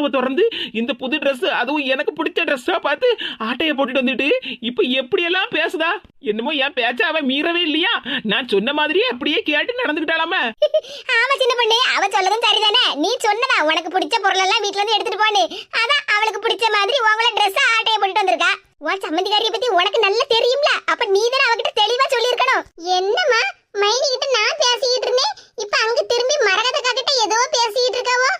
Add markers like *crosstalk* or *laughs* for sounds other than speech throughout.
கொள்ளாம திறந்து இந்த புது ட்ரெஸ் அதுவும் எனக்கு பிடிச்ச ட்ரெஸ்ஸா பார்த்து ஆட்டையை போட்டுட்டு வந்துட்டு இப்போ எப்படி எல்லாம் பேசுதா? என்னமோ என் பேச்ச அவன் மீறவே இல்லையா? நான் சொன்ன மாதிரியே அப்படியே கேட்டு நடந்துக்கிட்டாலாம *laughs* ஆமா சின்ன பொண்ணு அவ சொல்லதும் சரிதானே? நீ சொன்னதா உனக்கு பிடிச்ச பொருள் எல்லாம் வீட்ல இருந்து எடுத்துட்டு போனு அதான் அவளுக்கு பிடிச்ச மாதிரி உங்கள ட்ரெஸ் ஆட்டைய போட்டுட்டு வந்திருக்கா. உன் சம்மந்திகாரிய பத்தி உனக்கு நல்லா தெரியும்ல? அப்ப நீ தானே அவகிட்ட தெளிவா சொல்லியிருக்கணும். என்னம்மா மைனி கிட்ட நான் பேசிக்கிட்டு இருந்தேன். இப்ப அங்க திரும்பி மரகதக்கா கிட்ட ஏதோ பேசிக்கிட்டு இருக்காவோ?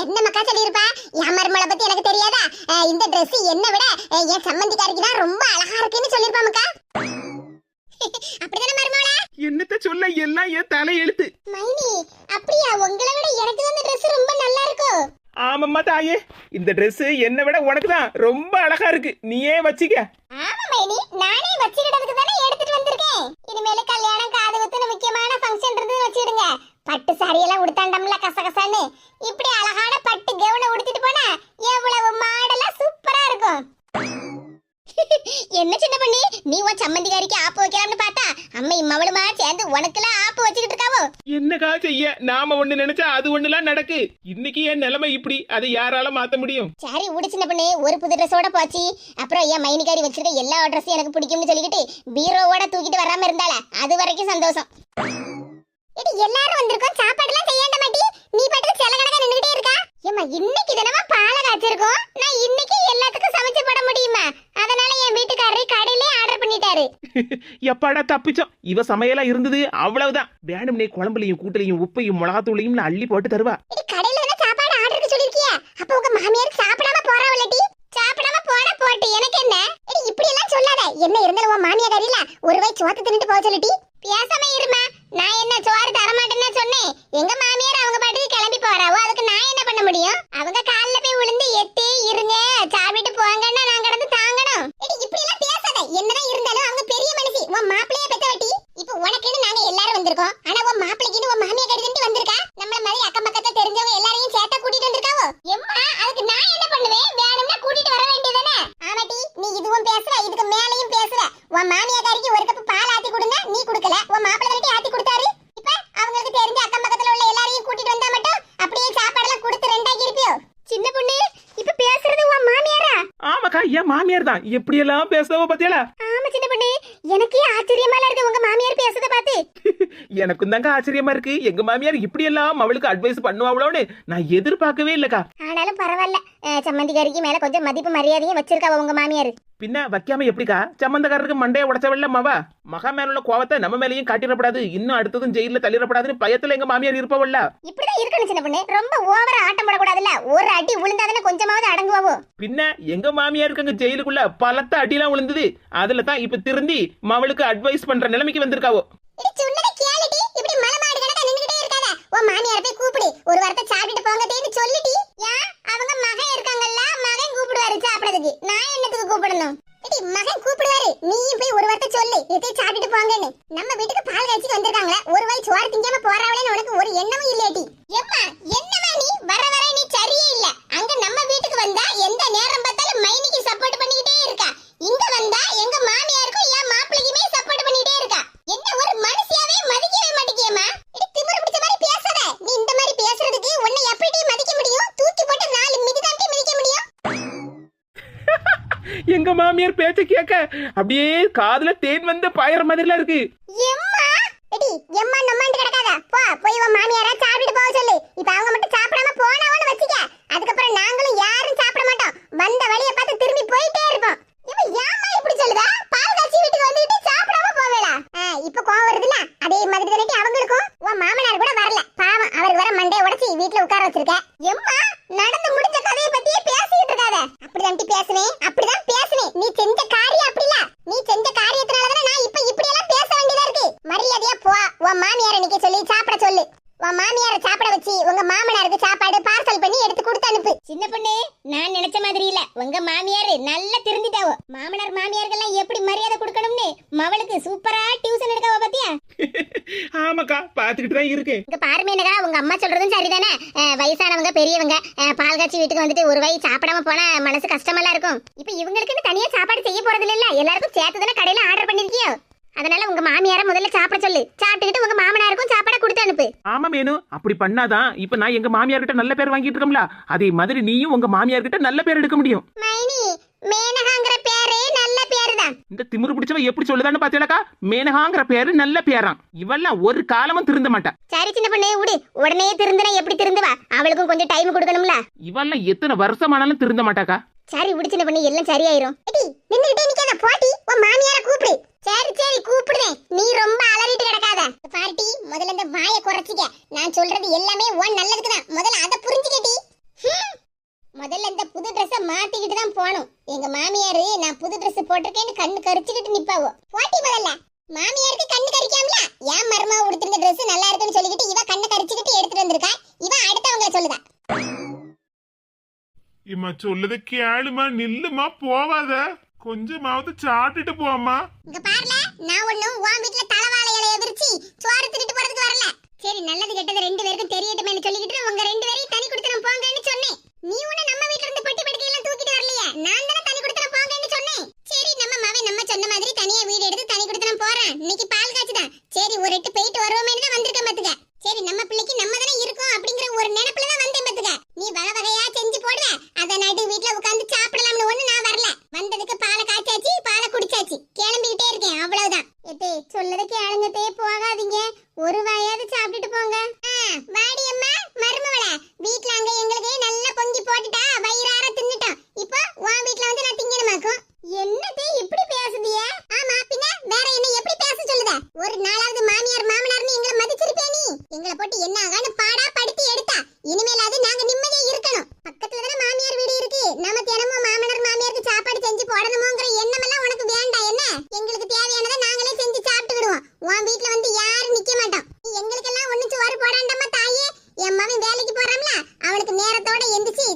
என்ன மக்கா சொல்லியிருப்பா? என் மருமலை பத்தி எனக்கு தெரியாதா? இந்த Dress என்ன விட என் சம்மந்திக்காரிக்கு தான் ரொம்ப அழகா இருக்குன்னு சொல்லியிருப்பா மக்கா. அப்படிதானே மருமகளா? என்னத்த சொல்ல எல்லாம் என் தலை எழுத்து மைனி அப்படியா? உங்களை விட எனக்கு தான் இந்த Dress ரொம்ப நல்லா இருக்கும் ஆமாம்மா தாயே. இந்த Dress என்னை விட உனக்கு தான் ரொம்ப அழகா இருக்கு. நீயே வச்சிக்க. ஆமா மைனி நானே வச்சுக்கிட்டதுக்கு தானே எடுத்துட்டு வந்திருக்கேன். இனிமேல கல்யாணம் காது குத்துன முக்கியமான பட்டு சாரி எல்லாம் உடுத்தாண்டம்ல கசகசன்னு. இப்படி அழகான பட்டு கவுனை உடுத்திட்டு போனா எவ்வளவு மாடலா சூப்பரா இருக்கும். என்ன சின்ன பண்ணி நீ உன் சம்மந்திகாரிக்கு ஆப்பு வைக்கலாம்னு பார்த்தா அம்மா இம்மவளுமா சேர்ந்து உனக்கெல்லாம் ஆப்பு வச்சுக்கிட்டு இருக்காவோ? என்னக்கா செய்ய? நாம ஒண்ணு நினைச்சா அது ஒண்ணுலாம் நடக்கு. இன்னைக்கு என் நிலைமை இப்படி. அதை யாரால மாத்த முடியும்? சரி விடு சின்ன பண்ணு ஒரு புது ட்ரெஸ்ஸோட போச்சு. அப்புறம் என் மைனிகாரி வச்சிருக்க எல்லா ட்ரெஸ்ஸும் எனக்கு பிடிக்கும்னு சொல்லிக்கிட்டு பீரோவோட தூக்கிட்டு வராம இருந்தால அது வரைக்கும் சந்தோஷம். இது எல்லாரும் வந்திருக்கோம். சாப்பாடுலாம் செய்யாண்ட மாட்டி நீ பாட்டுக்கு சில கணக்கா நின்னுகிட்டே இருக்கா? ஏமா இன்னைக்கு தினமா பாலை காய்ச்சிருக்கோம். நான் இன்னைக்கு எல்லாத்துக்கும் சமைச்சு போட முடியுமா? அதனால என் வீட்டுக்காரரு கடையிலே ஆர்டர் பண்ணிட்டாரு. *laughs* எப்பாடா தப்பிச்சோம். இவ சமையலா இருந்தது அவ்வளவுதான். வேணும்னே குழம்புலையும் கூட்டுலையும் உப்பையும் மிளகாத்தூளையும் அள்ளி போட்டு தருவா. கடையில தானே சாப்பாடு ஆர்டருக்கு சொல்லிருக்கியா? அப்ப உங்க மாமியார் சாப்பிடாம போறாவலடி சாப்பிடாம போனா போட்டு எனக்கு என்ன? இப்படி எல்லாம் சொல்லாத. என்ன இருந்தாலும் உன் மாமியார் அறியில ஒரு வாய் சோத்து தின்னுட்டு போக சொல்லிட்டி பேசாம இருமா. நான் என்ன சோறு தர மாட்டேன்னு சொன்னேன். எங்க மாமியார் அவங்க பாட்டுக்கு கிளம்பி போறாவோ அதுக்கு நான் என்ன பண்ண முடியும் அவங்க கால்ல போய் விழுந்து எத்தி இருங்க சாப்பிட்டு போங்கன்னா நான் கிடந்து தாங்கணும் எடி இப்படி எல்லாம் பேசாத என்னதான் இருந்தாலும் அவங்க பெரிய மனுஷி உன் மாப்பிளைய பெத்த வட்டி இப்போ உனக்குன்னு நாங்க எல்லாரும் வந்திருக்கோம் ஆனா உன் மாப்பிளைக்குன்னு உன் மாமியா கடிதன்ட்டு வந்திருக்கா நம்மள மாதிரி அக்கம் பக்கத்துல தெரிஞ்சவங்க எல்லாரையும் சேர்த்தா கூட்டிட்டு வந்திருக்காவோ எம்மா அதுக்கு நான் என்ன பண்ணுவேன் வேணும்னா கூட்டிட்டு வர வேண்டியதானே ஆமாட்டி நீ இதுவும் பேசுற இதுக்கு மேலையும் பேசுற உன் மாமியாக்காரிக்கு ஒரு கப் பால் ஆத்தி கொடுங்க நீ கொடுக்கல உன் மாப்பிள்ளை தானே ஆத்தி கொடுத்தாரு இப்ப அவங்களுக்கு தெரிஞ்ச அக்கம் பக்கத்துல உள்ள எல்லாரையும் கூட்டிட்டு வந்தா மட்டும் அப்படியே சாப்பாடெல்லாம் கொடுத்து ரெண்டாக்கி இருப்பியோ சின்ன பொண்ணு இப்ப பேசுறது உன் மாமியாரா ஆமாக்கா என் மாமியார் தான். எப்படியெல்லாம் பேசுதவ பத்தியாலா? ஆமா சின்ன பொண்ணு எனக்கே ஆச்சரியமா இருக்கு. உங்க மாமியார் பேசுறத பார்த்து. எனக்கும் தாங்க ஆச்சரியமா இருக்கு. எங்க மாமியார் இப்படி எல்லாம் அவளுக்கு அட்வைஸ் பண்ணுவாங்களோன்னு நான் எதிர்பார்க்கவே இல்லக்கா. ஆனாலும் பரவாயில்ல. சம்மந்திக்காரிக்கு மேல கொஞ்சம் மதிப்பு மரியாதையும் வச்சிருக்கா உங்க மாமியார். பின்ன வைக்காம எப்படிக்கா? சம்பந்தக்காரருக்கு மண்டைய உடைச்சவல்ல மாவா? மகா மேல உள்ள கோவத்தை நம்ம மேலயும் காட்டிடப்படாது. இன்னும் அடுத்ததும் ஜெயில தள்ளிடப்படாதுன்னு பயத்துல எங்க மாமியார் இருப்பவல்ல இப்படிதான் இருக்கணும் சின்ன பொண்ணு. ரொம்ப ஓவரா ஆட்டம் போடக்கூடாதுல்ல. ஒரு அடி விழுந்தாதானே கொஞ்சமாவது அடங்குவாவோ? பின்ன எங்க மாமியாருக்கு அங்க ஜெயிலுக்குள்ள பலத்த அடிலாம் விழுந்தது அதுல தான் இப்ப திருந்தி மவளுக்கு அட்வைஸ் பண்ற நிலைமைக்கு வந்திருக்காவோ இது சொன்னதை கேளுடி இப்படி மலமாடு கணக்கா நின்னுகிட்டே இருக்காத உன் மாமியார் போய் கூப்பிடு. ஒரு வாரத்தை சாப்பிட்டு போங்கட்டேன்னு சொல்லிட்டி. யா அவங்க மகன் இருக்காங்கல்ல மகன் கூப்பிடுவாரு சாப்பிடறதுக்கு. நான் என்னத்துக்கு கூப்பிடணும்? மகன் கூப்பிடுவாரு. நீயும் போய் ஒரு வாரத்தை சொல்லு. இதை சாப்பிட்டு போங்கன்னு. நம்ம வீட்டுக்கு பால் காய்ச்சி வந்திருக்காங்களே ஒரு வாய் சோறு திங்காம போறாவளேன்னு உனக்கு ஒரு எண்ணமும் இல்லையாடி எம்மா என்னமா நீ வர வர நீ சரியே இல்ல அங்க நம்ம வீட்டுக்கு வந்தா எந்த நேரம் பார்த்தாலும் மைனிக்கு சப்போர்ட் பண்ணிக்கிட்டே இருக்கா இங்க வந்தா எங்க மாமியாருக்கும் என் மாப்பிள்ளைக்குமே சப்போர்ட் பண்ணிட்டே இருக்கா என்ன ஒரு மனுஷியாவே மதிக்கவே மாட்டேங்கியம்மா இது திமிரு பிடிச்ச மாதிரி பேசாத நீ இந்த மாதிரி பேசுறதுக்கு உன்னை எப்படி மதிக்க முடியும் தூக்கி போட்டு நாலு மிதிதாண்டி மிதிக்க முடியும் எங்க மாமியார் பேச்ச கேட்க அப்படியே காதுல தேன் வந்து பாயற மாதிரிலாம் இருக்கு. எம்மா? எடி எம்மா நம்மாண்டு கிடக்காத? போ போய் உன் மாமியாரா சாப்பிட்டு போக சொல்லு. இப்ப அவங்க மட்டும் சாப்பிடாம போனாவன்னு வச்சுக்க. அதுக்கப்புறம் நாங்களும் யாரும் சாப்பிட மாட்டோம். வந்த வழியை பார்த்து திரும்பி போயிட்டே இருப்போம். இவன் ஏம்மா இப்படி சொல்லுதா? பால் காய்ச்சி வீட்டுக்கு வந்துட்டு சாப்பிடாம போவேடா இப்ப கோவம் வருதுல அதே மாதிரி தானே அவங்களுக்கும். உன் மாமனார் கூட வரல. பாவம் அவருக்கு வர மண்டைய உடைச்சி வீட்டுல உட்கார வச்சிருக்க. எம்மா நடந்து முடிஞ்ச கதையை பத்தியே பேசிட்டு இருக்காத அப்படிதான் பேசுவேன் அப்படிதான் பேசுவேன் நீ செஞ்ச காரியம் அப்படில நீ செஞ்ச காரியத்தினால தானே நான் இப்ப இப்படி எல்லாம் பேச வேண்டியதா இருக்கு மரியாதையா போ உன் மாமியார நிக்க சொல்லி சாப்பிட சொல்லு உன் மாமியார சாப்பிட வச்சு உங்க மாமனாருக்கு சாப்பாடு பார்சல் பண்ணி எடுத்து கொடுத்து அனுப்பு சின்ன பொண்ணு நான் நினைச்ச மாதிரி இல்ல உங்க மாமியார் நல்லா திருந்திட்டாவோ மாமனார் மாமியாருக்கெல்லாம் எப்படி மரியாதை கொடுக்கணும்னு மவளுக்கு சூப்பரா டியூஷன் எடுக்காவ பாத்தியா? *laughs* ஆமாக்கா பாத்துக்கிட்டு தான் இருக்கேன். இங்க பாரு மேனகா உங்க அம்மா சொல்றதும் சரிதானே? வயசானவங்க பெரியவங்க பால் காய்ச்சி வீட்டுக்கு வந்துட்டு ஒரு வாய் சாப்பிடாம போனா மனசு கஷ்டமெல்லாம் இருக்கும். இப்போ இவங்களுக்குன்னு தனியா சாப்பாடு செய்ய போறது இல்ல எல்லாருக்கும் சேர்த்து தானே கடையில ஆர்டர் பண்ணிருக்கியோ? அதனால உங்க மாமியார முதல்ல சாப்பிட சொல்லு. சாப்பிட்டுக்கிட்டு உங்க மாமனாருக்கும் சாப்பாட கொடுத்து அனுப்பு. ஆமா மேனு. அப்படி பண்ணாதான் இப்ப நான் எங்க மாமியார் கிட்ட நல்ல பேர் வாங்கிட்டு இருக்கோம்ல? அதே மாதிரி நீயும் உங்க மாமியார் கிட்ட நல்ல பேர் எடுக்க முடியும். மேனகாங்கிற பேரே நல்ல பேரு தான் இந்த திமிரு பிடிச்சவ எப்படி சொல்லுதான்னு பாத்தீங்களா மேனகாங்கிற பேரு நல்ல பேராம். இவெல்லாம் ஒரு காலமும் திருந்த மாட்டா சரி சின்ன பொண்ணு விடு உடனே திருந்தினா எப்படி திருந்துவா? அவளுக்கும் கொஞ்சம் டைம் கொடுக்கணும்ல. இவெல்லாம் எத்தனை வருஷமானாலும் திருந்த மாட்டாக்கா. சரி விடு சின்ன பொண்ணு எல்லாம் சரியாயிரும். எடி நின்னுகிட்டே நிக்காத போட்டி. உன் மாமியார கூப்பிடு. சரி சரி கூப்பிடுறேன் நீ ரொம்ப அலறிட்டு கிடக்காத பார்ட்டி முதல்ல இந்த வாயை குறைச்சிக்க நான் சொல்றது எல்லாமே உன் நல்லதுக்கு தான் முதல்ல அதை புரிஞ்சுக்கட்டி முதல்ல இந்த புது ட்ரெஸ்ஸ மாத்திக்கிட்டு தான் போகணும் எங்க மாமியாரு நான் புது Dress போட்டிருக்கேன்னு கண்ணு கரிச்சுக்கிட்டு நிப்பாவோ போட்டி முதல்ல மாமியாருக்கு கண்ணு கரிக்காமல ஏன் மருமா உடுத்திருந்த Dress நல்லா இருக்குன்னு சொல்லிக்கிட்டு இவ கண்ணை கரிச்சுக்கிட்டு எடுத்துட்டு வந்திருக்கா இவ அடுத்தவங்கள சொல்லுதா இம்மா சொல்லத கேளுமா நில்லுமா போவாத. கொஞ்சமாவது சாட்டிட்டு போமா இங்க பாருல நான் ஒண்ணும் உன் வீட்ல தலவாழை இலைய சோறு தின்னுட்டு போறதுக்கு வரல. சரி நல்லது கெட்டது ரெண்டு பேருக்கும் தெரியட்டுமேனு சொல்லிக்கிட்டு உங்க ரெண்டு பேரையும் தனி கொடுத்தனம் போங்கன்னு சொன்னேன். நீ உன்ன நம்ம வீட்ல இருந்து பெட்டி படுக்கை எல்லாம் தூக்கிட்டு வரலையே? நான் தானே தனி கொடுத்தனம் போங்கன்னு சொன்னேன். சரி நம்ம மாவே நம்ம சொன்ன மாதிரி தனியா வீடு எடுத்து தனி கொடுத்தனம் போறேன். இன்னைக்கு பால் காய்ச்சுதான் சரி ஒரு எட்டு போயிட்டு வருவோமேனு தான் வந்திருக்கேன் பாத்துக்க சரி நம்ம பிள்ளைக்கு நம்ம தானே இருக்கோம் அப்படிங்கிற ஒரு நினைப்புல தான் வந்தேன் பாத்துக்க நீ வகை வகையா செஞ்சு போடுவ அத நடு வீட்ல உட்கார்ந்து சாப்பிடலாம்னு ஒண்ணு நான் வரல வந்ததுக்கு பாலை காய்ச்சாச்சு பாலை குடிச்சாச்சு கிளம்பிக்கிட்டே இருக்கேன் அவ்வளவுதான் எத்தே சொல்லத கேளுங்கத்தே போகாதீங்க ஒரு வாயாவது சாப்பிட்டுட்டு போங்க ஆ, வாடி அம்மா மருமவள வீட்ல அங்க எங்களுக்கு நல்லா பொங்கி போட்டுட்டா வயிறார தின்னுட்டோம் இப்போ உன் வீட்ல வந்து நான் திங்கணுமாக்கும் என்னதே இப்படி பேசுதிய ஆமா பின்ன வேற என்ன எப்படி பேச சொல்லுத ஒரு நாளாவது மாமியார் மாமனார்னு எங்களை மதிச்சிருப்பே நீ எங்களை போட்டு என்ன ஆகான்னு பாடா படுத்தி எடுத்தா இனிமேலாவது நாங்க நிம்மதியா இருக்கணும் பக்கத்துல தானே மாமியார் வீடு இருக்கு நம்ம தினமும் மாமனார் மாமியாருக்கு சாப்பாடு செஞ்சு போடணுமோங்கிற எண்ணம் எல்லாம் உனக்கு வேண்டாம் என்ன எங்களுக்கு தேவையானதை நாங்களே செஞ்சு சாப்பிட்டுக்கிடுவோம் உன் வீட்ல வந்து யாரும் நிக்க மாட்டோம் நீ எங்களுக்கெல்லாம் ஒண்ணு சோறு போடாண்டம்மா தாயே என் மகன் வேலைக்கு போறான்ல அவனுக்கு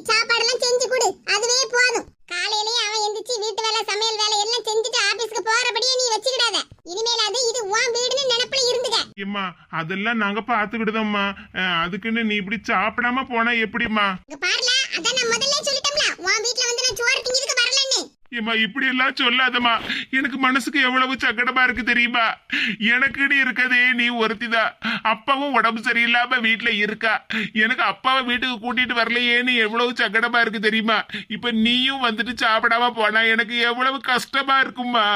சாப்பாடெல்லாம் செஞ்சு கொடு. அதுவே போதும். காலையிலேயே அவன் எந்திரிச்சு வீட்டு வேலை சமையல் வேலை எல்லாம் செஞ்சுட்டு ஆபீஸ்க்கு போறபடியே நீ வச்சுக்கிடாத. இனிமேலாவது இது உன் வீடுன்னு நினைப்புல இருந்துக்க. இம்மா அதெல்லாம் நாங்க பாத்துக்கிட்டுதோம்மா அஹ், அதுக்குன்னு நீ இப்படி சாப்பிடாம போனா எப்படிம்மா? பாருல அதான் நான் முதல்ல சொல்லிட்டோம்ல உன் வீட்ல வந்து நான் சோறு திங்கிறதுக்கு ஏமா இப்படி எல்லாம் சொல்லாதம்மா. எனக்கு மனசுக்கு எவ்வளவு சங்கடமா இருக்கு தெரியுமா? எனக்குன்னு இருக்கதே நீ ஒருத்திதான் அப்பாவும் உடம்பு சரியில்லாம வீட்டுல இருக்கா. எனக்கு அப்பாவை வீட்டுக்கு கூட்டிட்டு வரலையேன்னு எவ்வளவு சங்கடமா இருக்கு தெரியுமா? இப்ப நீயும் வந்துட்டு சாப்பிடாம போனா எனக்கு எவ்வளவு கஷ்டமா இருக்குமா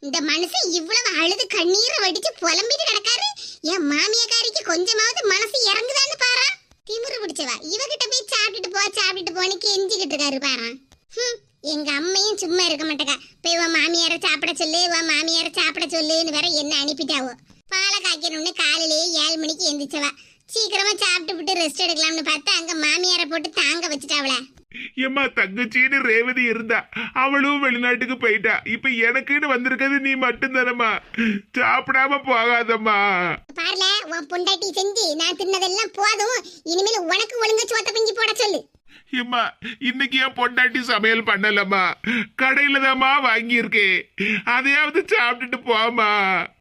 இந்த மனுஷன் இவ்வளவு அழுது கண்ணீரை வடிச்சு புலம்பிட்டு கிடக்காரு. என் மாமியக்காரிக்கு கொஞ்சமாவது மனசு இறங்குதான்னு பாரா. திமிரு பிடிச்சவா. இவகிட்ட போய் சாப்பிட்டுட்டு போ சாப்பிட்டுட்டு போன்னு கெஞ்சிக்கிட்டு இருக்காரு பாரா. ஹம், எங்க அம்மையும் சும்மா இருக்க மாட்டேக்கா. போய் உன் மாமியார சாப்பிட சொல்லு உன் மாமியார சாப்பிட சொல்லுன்னு வேற என்ன அனுப்பிட்டாவோ. பாலை காய்க்கணும்னு காலையிலேயே ஏழு மணிக்கு எந்திரிச்சவா. சீக்கிரமா சாப்பிட்டு விட்டு ரெஸ்ட் எடுக்கலாம்னு பார்த்தா அங்க மாமியாரை போட்டு தாங்க வச்சுட்டாவல ஏம்மா தங்கச்சின்னு ரேவதி இருந்தா அவளும் வெளிநாட்டுக்கு போயிட்டா. இப்ப எனக்குன்னு வந்திருக்கிறது நீ மட்டும்தானம்மா. சாப்பிடாம போகாதம்மா. பாருல உன் பொண்டாட்டி செஞ்சு நான் தின்னதெல்லாம் போதும். இனிமேல் உனக்கு ஒழுங்கா சோத்த பிஞ்சி போட சொல்லு. ஏம்மா இன்னைக்கு என் பொண்டாட்டி சமையல் பண்ணலம்மா. கடையில தாம்மா வாங்கியிருக்கேன். அதையாவது சாப்பிட்டுட்டு போமா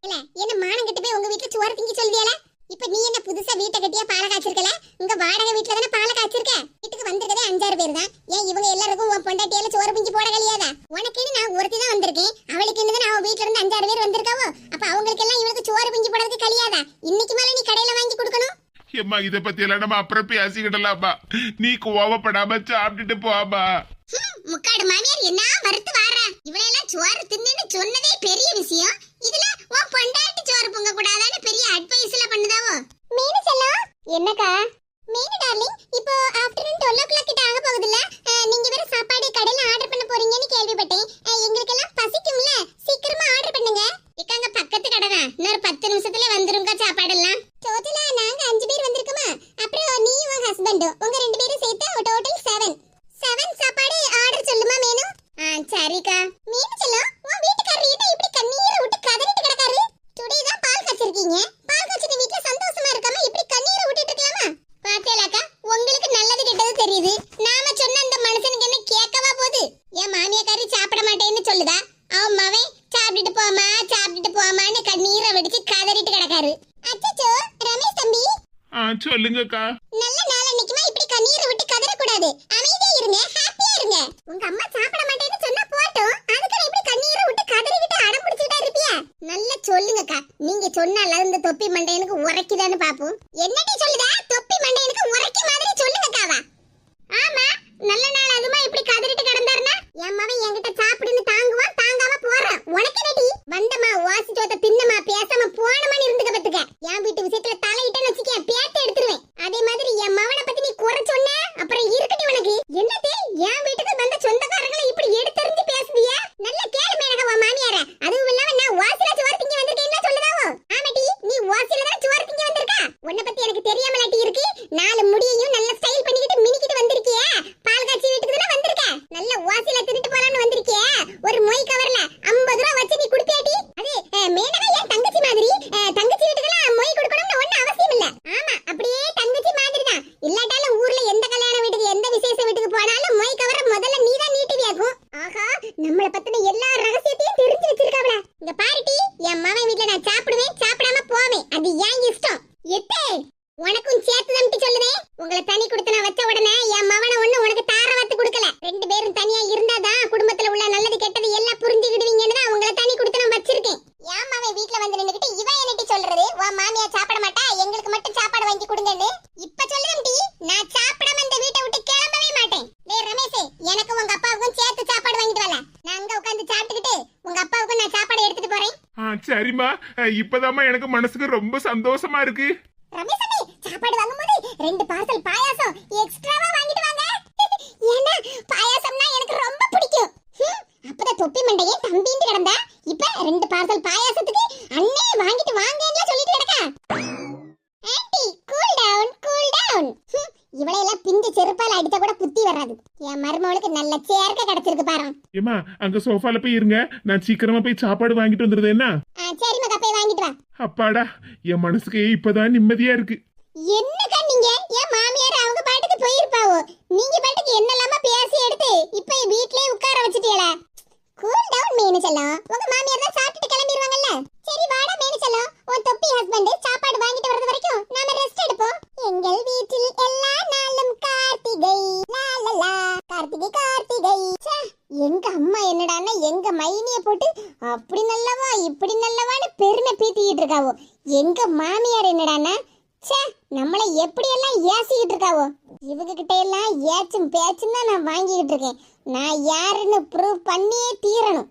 இல்ல என்ன மானம் கெட்டு போய் உங்க வீட்டுல சோறு திங்க சொல்வியால இப்ப நீ என்ன புதுசா வீட்டை கட்டியா பாலை காய்ச்சிருக்கல? உங்க வாடகை வீட்டுல தானே பாலை காய்ச்சிருக்க? வீட்டுக்கு வந்திருக்கதே அஞ்சாறு பேர் தான். ஏன் இவங்க எல்லாருக்கும் உன் பொண்டாட்டியால சோறு பிஞ்சு போட கழியாதா? உனக்குன்னு நான் ஒருத்தி தான் வந்திருக்கேன். அவளுக்கு தான் அவன் வீட்டுல இருந்து அஞ்சாறு பேர் வந்திருக்காவோ? அப்ப அவங்களுக்கு எல்லாம் இவளுக்கு சோறு பிஞ்சு போடுறதுக்கு கழியாதா இன்னைக்கு மேல நீ கடையில வாங்கி ஏம்மா இத பத்தி எல்லாம் நம்ம அப்புறம் பேசிக்கிடலாமா நீ கோவப்படாம சாப்பிட்டுட்டு போமா முக்காடு மாமியார் என்ன மறுத்து வாரா? இவளெல்லாம் சோறு தின்னுன்னு சொன்னதே பெரிய விஷயம். இதுல உன் பொண்டாட்டி சோறு பொங்க கூடாதான்னு பெரிய அட்வைஸ்ல பண்ணுதாவோ மீனு செல்லம். என்னக்கா? மீனு டார்லிங் இப்போ ஆஃப்டர்நூன் டுவெல் ஓ கிளாக் கிட்ட ஆக சொல்லுங்கக்கா. நல்ல நாள் அன்னைக்குமா இப்படி கண்ணீர் விட்டு கதற கூடாது அமைதியா இருங்க ஹாப்பியா இருங்க. உங்க அம்மா சாப்பிட மாட்டேன்னு சொன்னா போட்டும். அதுக்கு இப்படி கண்ணீர் விட்டு கதறிக்கிட்டு அடம் பிடிச்சிட்டா இருப்பியா? நல்லா சொல்லுங்கக்கா. நீங்க சொன்னால இந்த தொப்பி மண்டையனுக்கு உரைக்குதான்னு பாப்போம். என்னடி ஏன் தங்கச்சி மாதிரி தெரியுமா? இப்பதாம்மா எனக்கு மனசுக்கு ரொம்ப சந்தோஷமா இருக்கு. சாப்பாடு வாங்கும்போது ரெண்டு பார்சல் பாயாசம் எக்ஸ்ட்ரா அங்க சோஃபால போய் இருங்க. நான் சீக்கிரமா போய் சாப்பாடு வாங்கிட்டு வந்துருது என்ன? சரிம்மா போய் வாங்கிட்டு வா. அப்பாடா என் மனசுக்கு இப்பதான் நிம்மதியா இருக்கு. என்னக்கா நீங்க? என் மாமியார் அவங்க பாட்டுக்கு போயிருப்பாவோ? நீங்க பாட்டுக்கு என்னெல்லாமா பேசி எடுத்து இப்ப என் வீட்லயே உட்கார வச்சிட்டீங்களா கூல் டவுன் மீனு செல்லம் உங்க மாமியார் தான் சாப்பிட்டு கிளம்பிடுவாங்கல்ல சரி வாடா மீனு செல்லம் உன் தொப்பி ஹஸ்பண்ட் சாப்பாடு வாங்கிட்டு வரது வரைக்கும் நாம ரெஸ்ட் எடுப்போம். எங்கள் வீட்டில் எல்லா நாளும் கார்த்திகை. லாலலா. கார்த்திகை எங்க அம்மா என்னடான்னா எங்க மைனிய போட்டு அப்படி நல்லவா இப்படி நல்லவான்னு பெருமை பீத்திக்கிட்டு இருக்காவோ? எங்க மாமியார் என்னடான்னா சே நம்மளை எப்படியெல்லாம் ஏசிக்கிட்டு இருக்காவோ? இவங்க கிட்ட எல்லாம் ஏச்சும் பேச்சும் தான் நான் வாங்கிக்கிட்டு இருக்கேன். நான் யாருன்னு ப்ரூவ் பண்ணியே தீரணும்.